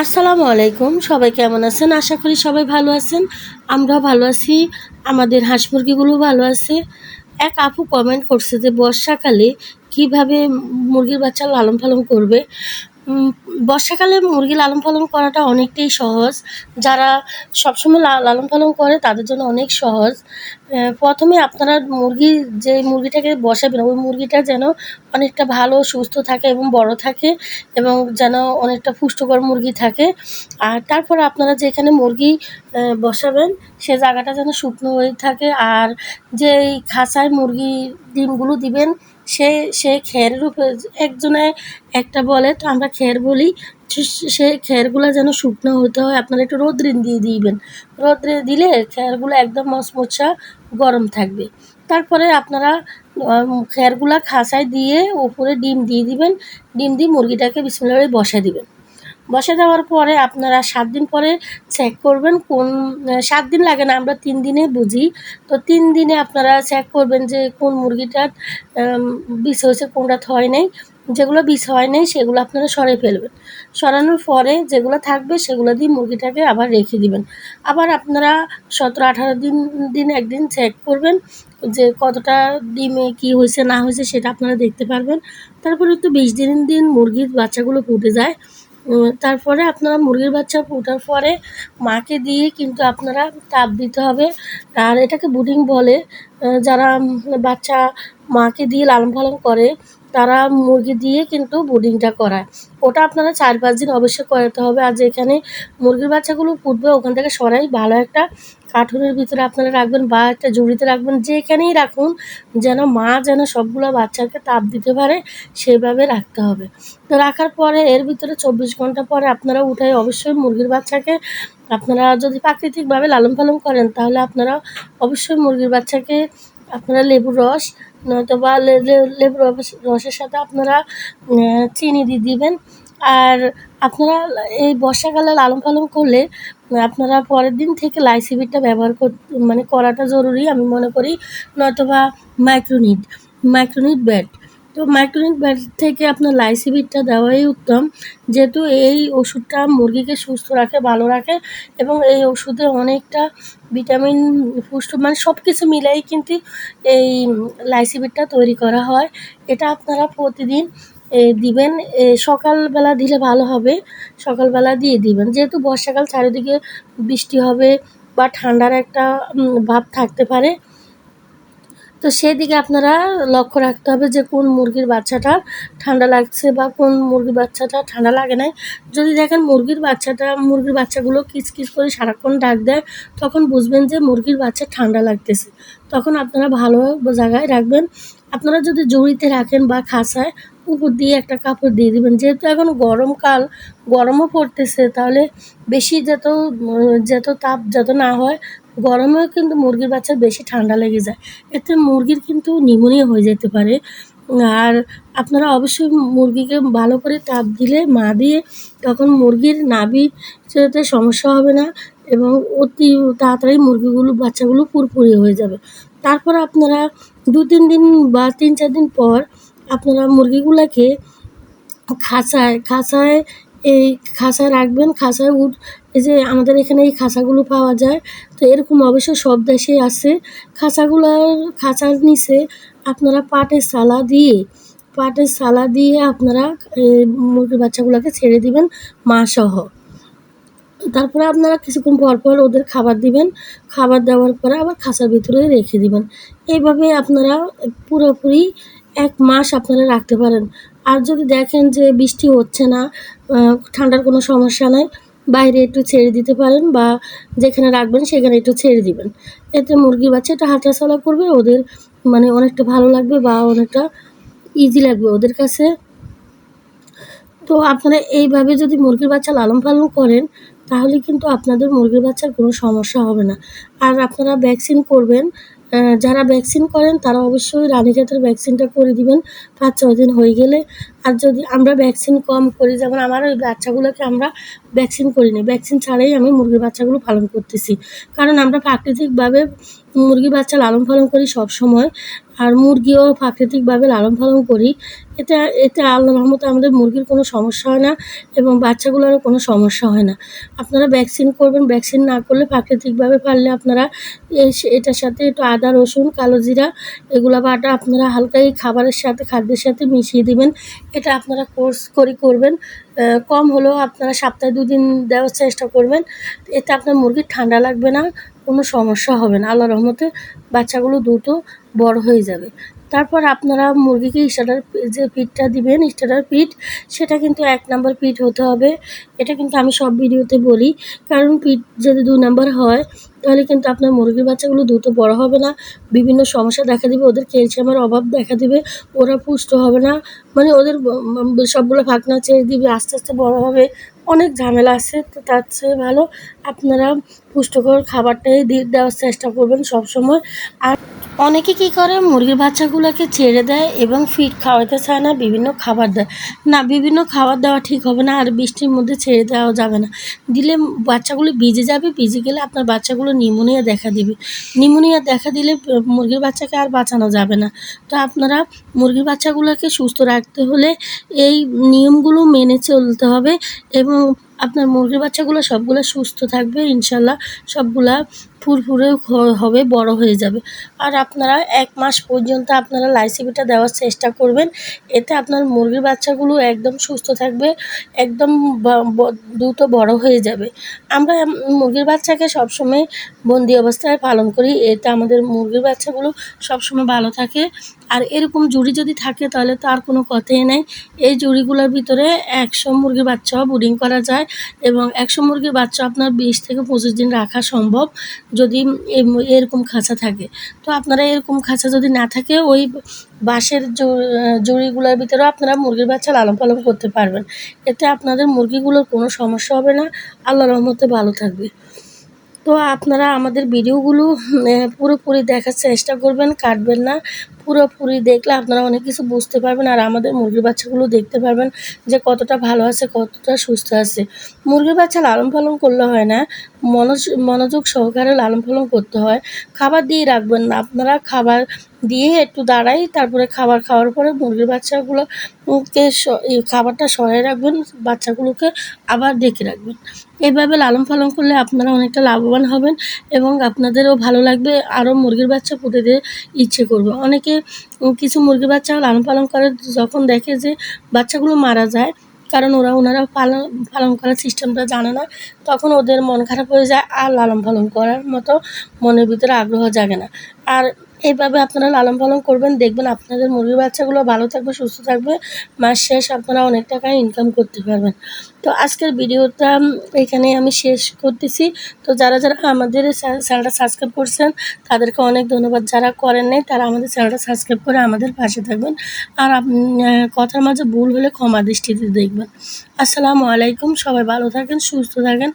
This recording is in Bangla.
আসসালামু আলাইকুম। সবাই কেমন আছেন? আশা করি সবাই ভালো আছেন। আমরাও ভালো আছি। আমাদের হাঁস মুরগিগুলো ভালো আছে। এক আপু কমেন্ট করছে যে, বর্ষাকালে কীভাবে মুরগির বাচ্চা লালন পালন করবে? বর্ষাকালে মুরগি লালন পালন করাটা অনেকটাই সহজ। যারা সবসময় লালন পালন করে, তাদের জন্য অনেক সহজ। প্রথমে আপনারা মুরগি, যে মুরগিটাকে বসাবেন, ওই মুরগিটা যেন অনেকটা ভালো, সুস্থ থাকে এবং বড় থাকে এবং যেন অনেকটা পুষ্টিকর মুরগি থাকে। আর তারপর আপনারা যেখানে মুরগি বসাবেন, সে জায়গাটা যেন শুকনো হয়ে থাকে। আর যে এই খাঁচায় মুরগি ডিমগুলো দিবেন সে সে খের উপরে একজনে একটা বলে, তো আমরা খের বলি। সে- খেরগুলো যেন শুকনো হতে হয়, আপনারা একটু রোদ্রে দিয়ে দিবেন। রোদ্রে দিলে খেরগুলো একদম মচমচা গরম থাকবে। তারপরে আপনারা খেরগুলা খাঁচায় দিয়ে উপরে ডিম দিয়ে দিবেন। ডিম দিয়ে মুরগিটাকে বিশ্বাস বসা দিবেন। বসে দেওয়ার পরে আপনারা সাত দিন পরে চেক করবেন কোন সাত দিন লাগে না, আমরা তিন দিনে বুঝি। তো তিন দিনে আপনারা চেক করবেন যে কোন মুরগিটার বিষ হয়েছে, কোনটা হয় নাই। যেগুলো বিষ হয় নাই, সেগুলো আপনারা সরে ফেলবেন। সরানোর পরে যেগুলো থাকবে, সেগুলো দিয়ে মুরগিটাকে আবার রেখে দিবেন। আবার আপনারা সতেরো, আঠারো দিন দিন একদিন চেক করবেন যে কতটা ডিমে কি হয়েছে, না হয়েছে, সেটা আপনারা দেখতে পারবেন। তারপরে তো বিশ দিন দিন মুরগির বাচ্চাগুলো ফুটে যায়। তারপরে আপনারা মুরগির বাচ্চা ফোটার পরে মাকে দিয়ে কিন্তু আপনারা তাপ দিতে হবে। আর এটাকে বুডিং বলে যারা বাচ্চা মাকে দিয়ে লালন পালন করে তারা মুরগি দিয়ে কিন্তু বুডিংটা করায়। ওটা আপনারা চার পাঁচ দিন অবশ্যই করাতে হবে। আর যেখানে মুরগির বাচ্চাগুলো ফুটবে ওখান থেকে সরাই ভালো একটা কার্টুনের ভিতরে আপনারা রাখবেন বা একটা ঝুড়িতে রাখবেন। যেখানেই রাখুন, যেন মা যেন সবগুলো বাচ্চাকে তাপ দিতে পারে, সেভাবে রাখতে হবে। তো রাখার পরে, এর ভিতরে চব্বিশ ঘণ্টা পরে আপনারা উঠে অবশ্যই মুরগির বাচ্চাকে। আপনারা যদি প্রাকৃতিকভাবে লালন পালন করেন, তাহলে আপনারা অবশ্যই মুরগির বাচ্চাকে আপনারা লেবুর রস নয়তো বা লে- লে- লেবুর রস- রসের সাথে আপনারা চিনি দিয়ে দিবেন। আর আপনারা এই বর্ষাকালে লালন পালন করলে, আপনারা পরের দিন থেকে লাইসিবিটটা ব্যবহার কর মানে করাটা জরুরি, আমি মনে করি। নয়তোবা মাইক্রোনিট মাইক্রোনিট ব্যাট। তো মাইক্রোনিট ব্যাট থেকে আপনার লাইসিবিটটা দেওয়াই উত্তম। যেহেতু এই ওষুধটা মুরগিকে সুস্থ রাখে, ভালো রাখে এবং এই ওষুধে অনেকটা ভিটামিন, পুষ্টি মানে সব কিছু মিলাই কিন্তু এই লাইসিবিটটা তৈরি করা হয়। এটা আপনারা প্রতিদিন দিবেন। সকালবেলা দিলে ভালো হবে। সকালবেলা দিয়ে দিবেন। যেহেতু বর্ষাকাল চারিদিকে বৃষ্টি হবে বা ঠান্ডার একটা ভাব থাকতে পারে তো সেদিকে আপনারা লক্ষ্য রাখতে হবে যে কোন মুরগির বাচ্চাটা ঠান্ডা লাগছে বা কোন মুরগির বাচ্চাটা ঠান্ডা লাগে নাই। যদি দেখেন মুরগির বাচ্চাটা, মুরগির বাচ্চাগুলো কিচকিচ করে সারাক্ষণ ডাক দেয়, তখন বুঝবেন যে মুরগির বাচ্চা ঠান্ডা লাগতেছে। তখন আপনারা ভালো জায়গায় রাখবেন। আপনারা যদি জড়িতে রাখেন বা খাঁচায় উপর দিয়ে একটা কাপড় দিয়ে দিবেন। যেহেতু এখন গরমকাল, গরমও পড়তেছে, তাহলে বেশি যত যত তাপ যত না হয় গরমেও কিন্তু মুরগির বাচ্চার বেশি ঠান্ডা লেগে যায়। এতে মুরগির কিন্তু নিউমোনিয়া হয়ে যেতে পারে। আর আপনারা অবশ্যই মুরগিকে ভালো করে তাপ দিলে, মা দিয়ে তখন মুরগির নাভি সমস্যা হবে না এবং অতি তাড়াতাড়ি মুরগিগুলো, বাচ্চাগুলো পুরপুরি হয়ে যাবে। তারপর আপনারা দু তিন দিন বা তিন চার দিন পর আপনারা মুরগিগুলোকে খাঁচায় খাঁচায় এই খাঁচায় রাখবেন খাঁচায় উঠ এই যে আমাদের এখানে এই খাঁচাগুলো পাওয়া যায়, তো এরকম অবশ্য সব দেশেই আছে। খাঁচাগুলোর খাঁচার নিচে আপনারা পাটের সালা দিয়ে, পাটের সালা দিয়ে আপনারা মুরগির বাচ্চাগুলোকে ছেড়ে দিবেন মা সহ তারপরে আপনারা কিছুক্ষণ পর পর ওদের খাবার দিবেন, খাবার দেওয়ার পরে আবার খাঁচার ভিতরে রেখে দিবেন। এইভাবে আপনারা পুরোপুরি এক মাস আপনারা রাখতে পারেন। আর যদি দেখেন যে বৃষ্টি হচ্ছে না ঠান্ডার কোনো সমস্যা নাই। বাইরে একটু ছেড়ে দিতে পারেন বা যেখানে রাখবেন সেখানে একটু ছেড়ে দিবেন। এতে মুরগি বাচ্চাটা হাঁটাচলা করবে, ওদের মানে অনেকটা ভালো লাগবে বা অনেকটা ইজি লাগবে ওদের কাছে। তো আপনারা এইভাবে যদি মুরগির বাচ্চা লালন পালন করেন, তাহলে কিন্তু আপনাদের মুরগির বাচ্চার কোনো সমস্যা হবে না। আর আপনারা ভ্যাকসিন করবেন যারা ভ্যাকসিন করেন, তারা অবশ্যই রানীক্ষেতের ভ্যাকসিনটা করে দিবেন। পাঁচ, ছয় দিন হয়ে গেলে। আর যদি আমরা ভ্যাকসিন কম করি, যেমন আমার ওই বাচ্চাগুলোকে আমরা ভ্যাকসিন করি না ভ্যাকসিন ছাড়াই আমি মুরগির বাচ্চাগুলো পালন করতেছি। কারণ আমরা প্রাকৃতিকভাবে মুরগি বাচ্চা লালন পালন করি সব সময় আর মুরগিও প্রাকৃতিকভাবে লালন পালন করি। এতে এতে আল্লাহ রহমতে আমাদের মুরগির কোনো সমস্যা হয় না এবং বাচ্চাগুলোরও কোনো সমস্যা হয় না। আপনারা ভ্যাকসিন করবেন ভ্যাকসিন না করলে প্রাকৃতিকভাবে পারলে আপনারা এটার সাথে একটু আদা, রসুন, কালো জিরা এগুলো বাটা আপনারা হালকা এই খাবারের সাথে, খাদ্যের সাথে মিশিয়ে দিবেন। এটা আপনারা কোর্স করে করবেন। কম হলেও আপনারা সপ্তাহে দুদিন দেওয়ার চেষ্টা করবেন। এতে আপনার মুরগির ঠান্ডা লাগবে না। কোনো সমস্যা হবে না। আল্লাহ রহমতে বাচ্চাগুলো দ্রুত বড় হয়ে যাবে। তারপর আপনারা মুরগিকে স্টার্টার যে পিঠটা দিবেন স্টার্টার পিঠ, সেটা কিন্তু এক নাম্বার পিঠ হতে হবে। এটা কিন্তু আমি সব ভিডিওতে বলি। কারণ পিঠ যদি দু নাম্বার হয়, তাহলে কিন্তু আপনার মুরগির বাচ্চাগুলো দ্রুত বড় হবে না। বিভিন্ন সমস্যা দেখা দিবে, ওদের ক্যালসিয়ামের অভাব দেখা দিবে, ওরা পুষ্ট হবে না। মানে ওদের সবগুলো ফাঁকনা ছেড়ে দিবে, আস্তে আস্তে বড় হবে। অনেক ঝামেলা আছে, তো তার চেয়ে ভালো আপনারা পুষ্টিকর খাবারটাই দিয়ে দেওয়ার চেষ্টা করবেন সবসময়। আর অনেকে কি করে? মুরগির বাচ্চাগুলোকে ছেড়ে দেয় এবং ফিট খাওয়াতে চায় না, বিভিন্ন খাবার দেয়। না, বিভিন্ন খাবার দেওয়া ঠিক হবে না আর বৃষ্টির মধ্যে ছেড়ে দেওয়া যাবে না। দিলে বাচ্চাগুলো ভিজে যাবে, ভিজে গেলে আপনার বাচ্চাগুলো নিমোনিয়া দেখা দিবে। নিউমোনিয়া দেখা দিলে মুরগির বাচ্চাকে আর বাঁচানো যাবে না। তো আপনারা মুরগির বাচ্চাগুলোকে সুস্থ রাখতে হলে এই নিয়মগুলো মেনে চলতে হবে এবং আপনার মুরগির বাচ্চাগুলো সবগুলো সুস্থ থাকবে, ইনশাল্লাহ সবগুলা ফুরফুরে হবে, বড় হয়ে যাবে। আর আপনারা এক মাস পর্যন্ত আপনারা লাইসিবিটা দেওয়ার চেষ্টা করবেন। এতে আপনার মুরগির বাচ্চাগুলো একদম সুস্থ থাকবে, একদম দ্রুত বড় হয়ে যাবে। আমরা মুরগির বাচ্চাকে সবসময় বন্দি অবস্থায় পালন করি। এতে আমাদের মুরগির বাচ্চাগুলো সবসময় ভালো থাকে। আর এরকম জুড়ি যদি থাকে, তাহলে তো আর কোনো কথাই নেই। এই জুড়িগুলোর ভিতরে একশো মুরগির বাচ্চাও ব্রিডিং করা যায় এবং একশো মুরগির বাচ্চা আপনার বিশ থেকে পঁচিশ দিন রাখা সম্ভব। যদি এরকম খাঁচা থাকে। তো আপনারা এরকম খাঁচা যদি না থাকে, ওই বাঁশের জুড়িগুলোর ভিতরেও আপনারা মুরগির বাচ্চা লালন পালন করতে পারবেন। এতে আপনাদের মুরগিগুলোর কোনো সমস্যা হবে না। আল্লাহ রহমতে ভালো থাকবে। তো আপনারা আমাদের ভিডিওগুলো পুরোপুরি দেখার চেষ্টা করবেন, কাটবেন না। পুরোপুরি দেখলে আপনারা অনেক কিছু বুঝতে পারবেন আর আমাদের মুরগির বাচ্চাগুলো দেখতে পারবেন যে কতটা ভালো আছে, কতটা সুস্থ আছে। মুরগির বাচ্চা লালন পালন করলে হয় না মনোযোগ সহকারে লালন পালন করতে হয়। খাবার দিয়ে রাখবেন না, আপনারা খাবার দিয়ে একটু দাঁড়াই তারপরে খাবার খাওয়ার পরে মুরগির বাচ্চাগুলো উম, কে স- এই খাবারটা সরাই রাখবেন বাচ্চাগুলোকে আবার ডেকে রাখবেন। এইভাবে লালন পালন করলে আপনারা অনেকটা লাভবান হবেন এবং আপনাদেরও ভালো লাগবে আরও মুরগির বাচ্চা পুঁতে ইচ্ছে করবে। অনেকে কিছু মুরগির বাচ্চা লালন পালন করে যখন দেখে যে বাচ্চাগুলো মারা যায় কারণ ওরা ওনারা পালন পালন করার সিস্টেমটা জানে না তখন ওদের মন খারাপ হয়ে যায় আর লালন পালন করার মতো মনের ভিতরে আগ্রহ জাগে না। আর এইভাবে আপনারা লালন পালন করবেন, দেখবেন আপনাদের মুরগির বাচ্চাগুলো ভালো থাকবে, সুস্থ থাকবে, মাস শেষ আপনারা অনেক টাকা ইনকাম করতে পারবেন। তো আজকের ভিডিওটা এখানে আমি শেষ করতেছি। তো যারা যারা আমাদের চ্যানেলটা সাবস্ক্রাইব করছেন, তাদেরকে অনেক ধন্যবাদ। যারা করেন নাই, তারা আমাদের চ্যানেলটা সাবস্ক্রাইব করে আমাদের পাশে থাকবেন। আর কথার মাঝে ভুল হলে ক্ষমা দৃষ্টিতে দেখবেন। আসসালামু আলাইকুম, সবাই ভালো থাকেন, সুস্থ থাকেন।